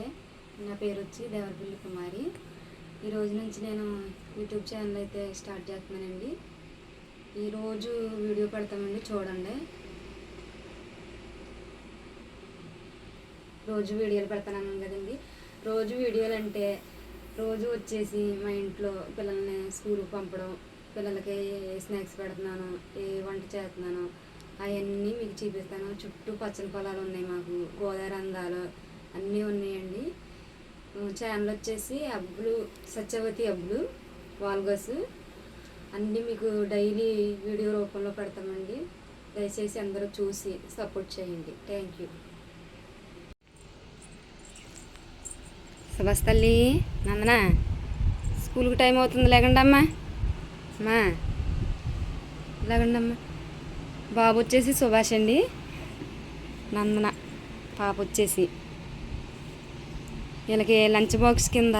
నమస్తే. నా పేరు వచ్చి దేవరపల్లి కుమారి. ఈ రోజు నుంచి నేను యూట్యూబ్ ఛానల్ అయితే స్టార్ట్ చేస్తున్నానండి. ఈరోజు వీడియో పెడతామండి చూడండి. రోజు వీడియోలు పెడతాను కదండి. రోజు వీడియోలు అంటే రోజు వచ్చేసి మా ఇంట్లో పిల్లల్ని స్కూల్కి పంపడం పిల్లలకి ఏ స్నాక్స్ పెడుతున్నాను ఏ వంట చేస్తున్నాను అవన్నీ మీకు చూపిస్తాను. చుట్టూ పచ్చని పొలాలు ఉన్నాయి మాకు. గోదావరి అందాలు అన్నీ ఉన్నాయండి. ఛానల్ వచ్చేసి అబ్బులు సత్యవతి అబ్బులు వాల్గస్. అన్నీ మీకు డైలీ వీడియో రూపంలో పెడతామండి. దయచేసి అందరూ చూసి సపోర్ట్ చేయండి. Thank you. సుభాష్ తల్లి నందన? స్కూల్కి టైం అవుతుంది. లేకండి అమ్మా. అమ్మా. లేకండి అమ్మా బాబు వచ్చేసి సుభాష్ అండి. నందన పాప వచ్చేసి. వీళ్ళకి లంచ్ బాక్స్ కింద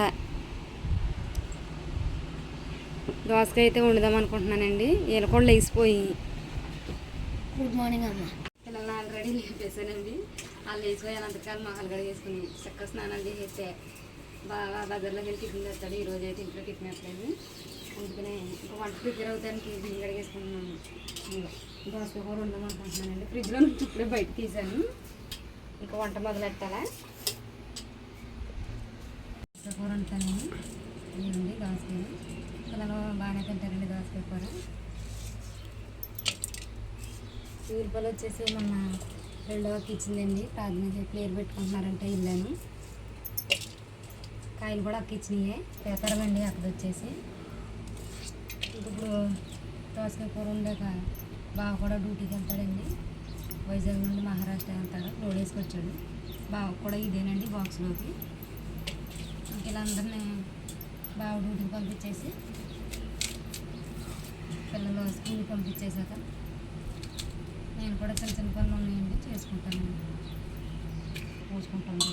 దోసకాయ అయితే వండుదాం అనుకుంటున్నానండి. వీళ్ళు కూడా లేచిపోయి. గుడ్ మార్నింగ్ అమ్మ. పిల్లల్ని ఆల్రెడీ లేపేసానండి వాళ్ళు లేచిపోయి అంతకాలం మొహాలు కడిగేసుకుని చక్కగా స్నానాలు చేసేస్తే బాగా బజార్లోకి వెళ్ళి టిఫిన్ తెస్తాడు. ఈ రోజు అయితే ఇంట్లో టిఫిన్ వేస్తలేదు అందుకనే ఇంకా వంట ప్రిపేర్ అవుతానికి బియ్యం కడిగేసుకుంటున్నాను. ఇంకా దోసకాయ కూడా ఉందాం అనుకుంటున్నానండి. ఫ్రిడ్జ్లో నుంచి ఇప్పుడే బయట తీసాను ఇంకా వంట మొదలెట్టాలా? కూర వండుతానండి ఇవ్వండి దోసకాయలు పిల్లలు బాగానే తింటారండి దోసకాయ కూర ఊరిపల్లి వచ్చేసి మొన్న రెండవ కిచ్చిందండి ప్రార్థన చేసి పేరు పెట్టుకుంటున్నారంటే ఇల్లాను కాయలు కూడా అక్క ఇచ్చినాయే. అండి అక్కడ వచ్చేసి. ఇప్పుడు దోసకాయ కూర ఉండాక బావ కూడా డ్యూటీకి వెళ్తాడండి. వైజాగ్ నుండి మహారాష్ట్ర వెళ్తాడు. లోడ్ వేసుకొచ్చాడు. బావ కూడా ఇదేనండి బాక్స్లోకి వీళ్ళందరినీ బావ డ్యూటీకి పంపించేసి పిల్లలు స్కూల్కి పంపించేశాక నేను కూడా చిన్న చిన్న పనులు ఉన్నాయండి చేసుకుంటాను. పోసుకుంటాను.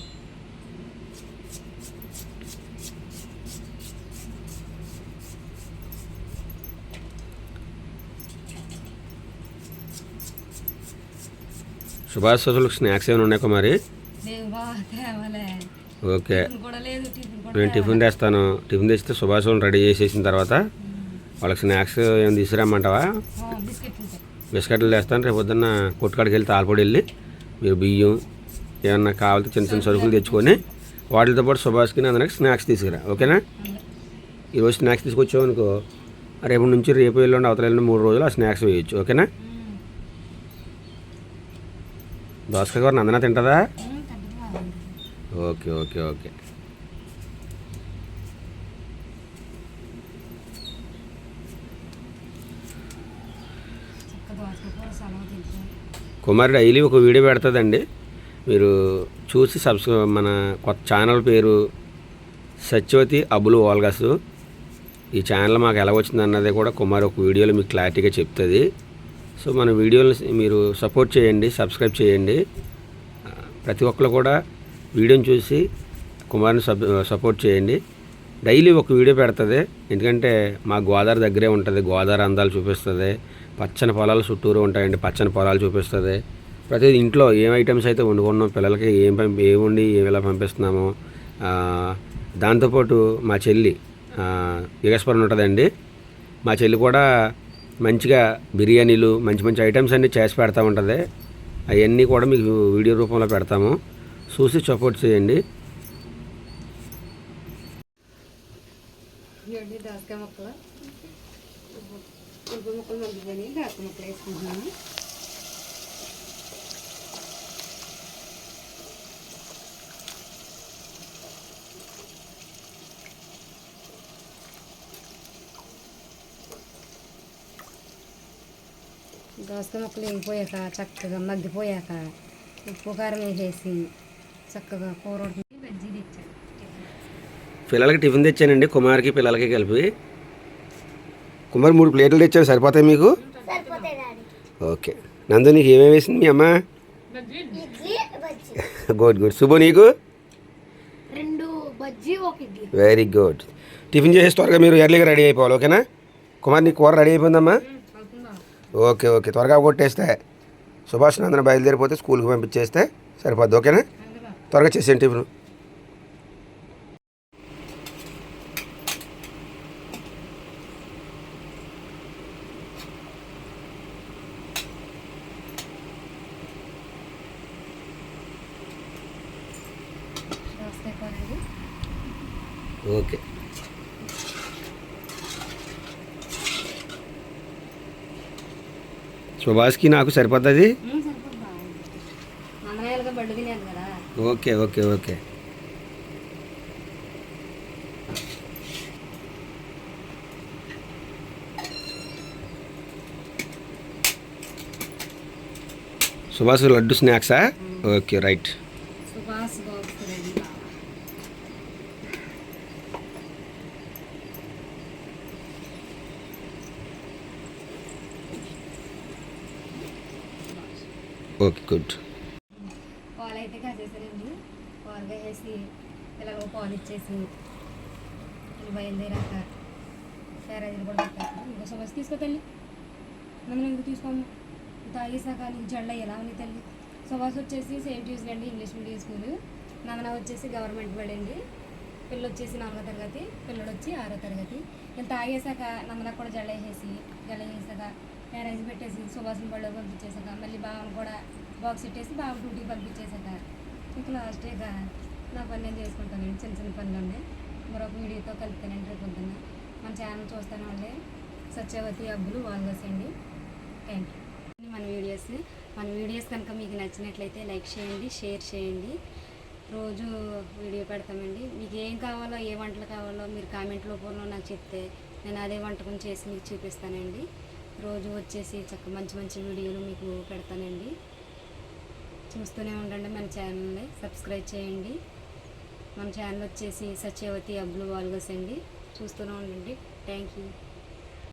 సోసులకు స్నాక్స్ ఏమైనా ఉన్నాయి కుమారి? బాగా తేవాలే ఓకే. నేను టిఫిన్ తెస్తాను. టిఫిన్ తెస్తే సుభాష్ వాళ్ళని రెడీ చేసేసిన తర్వాత వాళ్ళకి స్నాక్స్ ఏమైనా తీసుకురమ్మంటావా? ఆ, బిస్కెట్లు తెస్తాను. రేపు పొద్దున్న కొట్టుకాడికి వెళ్ళి తాళపొడి వెళ్ళి మీరు బియ్యం ఏమన్నా కావాలంటే చిన్న చిన్న సరుకులు తెచ్చుకొని వాటితో పాటు సుభాష్కి అందరికి స్నాక్స్ తీసుకురా. ఓకేనా. ఈరోజు స్నాక్స్ తీసుకొచ్చావు అనుకో రేపు నుంచి రేపు ఎల్లుండి అవతల ఎల్లుండి మూడు రోజులు ఆ స్నాక్స్ వేయచ్చు. ఓకేనా. దోసకాయ కూర Nandana తింటుందా. Okay okay okay. Kumar daily ఒక వీడియో పెడుతుందండి. మీరు చూసి సబ్స్క్రై మన కొత్త ఛానల్ పేరు సత్యవతి అబులు వాల్గస్ ఈ ఛానల్ మాకు ఎలా వచ్చింది అన్నది కూడా కుమార్ ఒక వీడియోలో మీకు క్లారిటీగా చెప్తుంది. సో మన వీడియోని మీరు సపోర్ట్ చేయండి సబ్స్క్రైబ్ చేయండి. ప్రతి ఒక్కరు కూడా వీడియోని చూసి కుమార్ని సబ్ సపోర్ట్ చేయండి. డైలీ ఒక వీడియో పెడుతుంది. ఎందుకంటే మా గోదావరి దగ్గరే ఉంటుంది. గోదావరి అందాలు చూపిస్తుంది. పచ్చని పొలాలు చుట్టూరు ఉంటాయండి. పచ్చని పొలాలు చూపిస్తుంది. ప్రతి ఇంట్లో ఏం ఐటమ్స్ అయితే వండుకున్నాం పిల్లలకి ఏం పంపి ఏముండి వండి ఏం ఎలా పంపిస్తున్నామో? దాంతోపాటు మా చెల్లి యుగస్వరం ఉంటుందండి. మా చెల్లి కూడా మంచిగా బిర్యానీలు మంచి మంచి ఐటమ్స్ అన్నీ చేసి పెడతా ఉంటుంది. అవన్నీ కూడా మీకు వీడియో రూపంలో పెడతాము. చూసి సపోర్ట్ చేయండి. ఇవ్వండి దోసకాయ ముక్కలు. ఉప్పు ముక్కలు మగ్గిపోయి దోసకాయ ముక్కలు వేసుకుంటున్నాను. దోసకాయ ముక్కలు వేగిపోయాక చక్కగా మగ్గిపోయాక ఉప్పు కారం వేసేసి చక్కగా కూర బజ్జీ తెచ్చాను పిల్లలకి టిఫిన్ తెచ్చానండి కుమార్కి పిల్లలకి కలిపి. కుమార్ మూడు ప్లేట్లు తెచ్చాను సరిపోతాయి మీకు? ఓకే. నందు నీకు ఏమేమి వేసింది మీ అమ్మ? Good good. శుభ నీకు? Very good. టిఫిన్ చేసేసి త్వరగా మీరు ఎర్లీగా రెడీ అయిపోవాలి ఓకేనా? కుమార్ నీ కూర రెడీ అయిపోయిందమ్మా? Okay okay. త్వరగా కొట్టేస్తే. సుభాష్ నందన బయలుదేరిపోతే స్కూల్కి పంపించేస్తే సరిపోద్ది ఓకేనా? త్వరగా చేసేయండి టిఫిన్. ఓకే. సుభాష్కి నాకు సరిపోతుంది okay okay okay. Subhash laddu స్నాక్సా? Okay right. Okay good పాలు అయితే కాసేసానండి పాలు వేసి పిల్లలకు పాలు ఇచ్చేసి వీళ్ళు బయలుదేరాక క్యారేజీలు కూడా పెట్టాను ఇంకో సమస్య తీసుకో తల్లి. నన్ను ఎందుకు తీసుకోము తాగేసాక నీకు జడ్లు ఎలా ఉంది తల్లి? సుభాష్ వచ్చేసి సెయింట్ ట్యూస్డే అండి ఇంగ్లీష్ మీడియం స్కూల్. నాన్న వచ్చేసి గవర్నమెంట్ పడండి పిల్ల వచ్చేసి నాలుగో తరగతి పిల్లడు వచ్చి ఆరో తరగతి. వీళ్ళు తాగేసాక నందన కూడా జడ వేసేసి జడ వేసాక క్యారేజ్ పెట్టేసి సుభాష్ని బళ్ళో పంపించేసాక మళ్ళీ బావను కూడా బాక్స్ పెట్టేసి బావ డ్యూటీకి పంపించేసాక. ఇంకా లాస్ట్ ఇక నా పని నేను చేసుకుంటానండి చిన్న చిన్న పనులు ఉన్నాయి. మరొక వీడియోతో కలుపుతానండి రేపు పొద్దున్న. మన ఛానల్ చూస్తాను వాళ్ళే సత్యవతి అబ్బులు వాల్గస్ అండి. థ్యాంక్ యూ మన వీడియోస్ మన వీడియోస్ కనుక మీకు నచ్చినట్లయితే లైక్ చేయండి షేర్ చేయండి. రోజు వీడియో పెడతామండి. మీకు ఏం కావాలో ఏ వంటలు కావాలో మీరు కామెంట్ రూపంలో నాకు చెప్తే నేను అదే వంటకం చేసి మీకు చూపిస్తానండి. రోజు వచ్చేసి చక్క మంచి మంచి వీడియోలు మీకు పెడతానండి. చూస్తూనే ఉండండి మన ఛానల్ని సబ్స్క్రైబ్ చేయండి. మన ఛానల్ వచ్చేసి సత్యవతి అబ్లు వాల్గస్ అండి. చూస్తూనే ఉండండి. Thank you